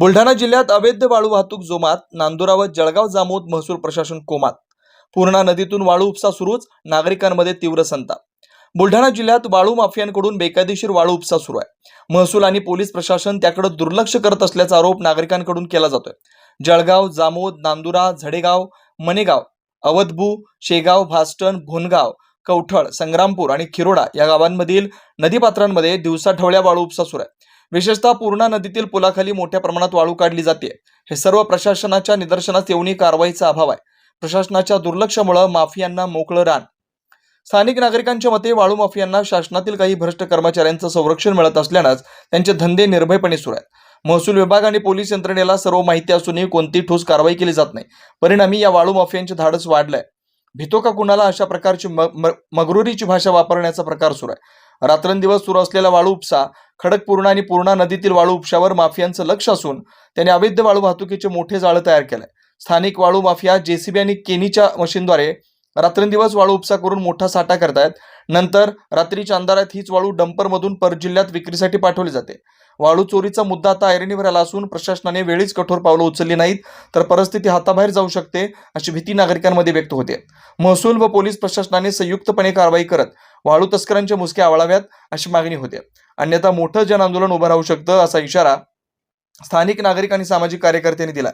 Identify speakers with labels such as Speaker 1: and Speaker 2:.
Speaker 1: बुलढाणा जिल्ह्यात अवैध वाळू वाहतूक जोमात नांदुरा व जळगाव जामोद महसूल प्रशासन कोमात. पूर्णा नदीतून वाळू उपसा सुरूच नागरिकांमध्ये तीव्र संताप. बुलढाणा जिल्ह्यात वाळू माफियांकडून बेकायदेशीर वाळू उपसा सुरू आहे. महसूल आणि पोलीस प्रशासन त्याकडे दुर्लक्ष करत असल्याचा आरोप नागरिकांकडून केला जातोय. जळगाव जामोद नांदुरा झडेगाव मनेगाव अवधबू शेगाव भास्टन भोनगाव कवठळ संग्रामपूर आणि खिरोडा या गावांमधील नदीपात्रांमध्ये दिवसाठवळ्या वाळू उपसा सुरू आहे. विशेषतः पूर्णा नदीतील पुलाखाली मोठ्या प्रमाणात वाळू काढली जाते. हे सर्व प्रशासनाच्या निदर्शनास येऊनही कारवाईचा अभाव आहे. प्रशासनाच्या दुर्लक्षामुळे माफियांना मोकळं रान. स्थानिक नागरिकांच्या मते वाळू माफियांना शासनातील काही भ्रष्ट कर्मचाऱ्यांचं संरक्षण मिळत असल्यानंच त्यांचे धंदे निर्भयपणे सुरू आहेत. महसूल विभाग आणि पोलीस यंत्रणेला सर्व माहिती असूनही कोणती ठोस कारवाई केली जात नाही. परिणामी या वाळू माफियांचे धाडस वाढलंय. भितो का कुणाला? अशा प्रकारची मग मगरुरीची भाषा वापरण्याचा प्रकार सुरू आहे. रात्रंदिवस सुरू असलेला वाळू उपसा खडकपूर्णा आणि पूर्णा नदीतील वाळू उपशावर माफियांचं लक्ष असून त्यांनी अवैध वाळू वाहतुकीचे मोठे जाळं तयार केलंय. स्थानिक वाळू माफिया जेसीबी आणि केनीच्या मशीनद्वारे रात्रंदिवस वाळू उपसा करून मोठा साठा करतायत. नंतर रात्रीच्या अंधारात हीच वाळू डंपरमधून परजिल्ह्यात विक्रीसाठी पाठवली जाते. वाळू चोरीचा मुद्दा आता ऐरणीवर आला असून प्रशासनाने वेळीच कठोर पावलं उचलली नाहीत तर परिस्थिती हाताबाहेर जाऊ शकते अशी भीती नागरिकांमध्ये व्यक्त होते. महसूल व पोलीस प्रशासनाने संयुक्तपणे कारवाई करत वाळू तस्करांच्या मुसक्या आवळाव्यात अशी मागणी होते. अन्यथा मोठं जन आंदोलन उभं राहू शकतं असा इशारा स्थानिक नागरिक आणि सामाजिक कार्यकर्त्यांनी दिला.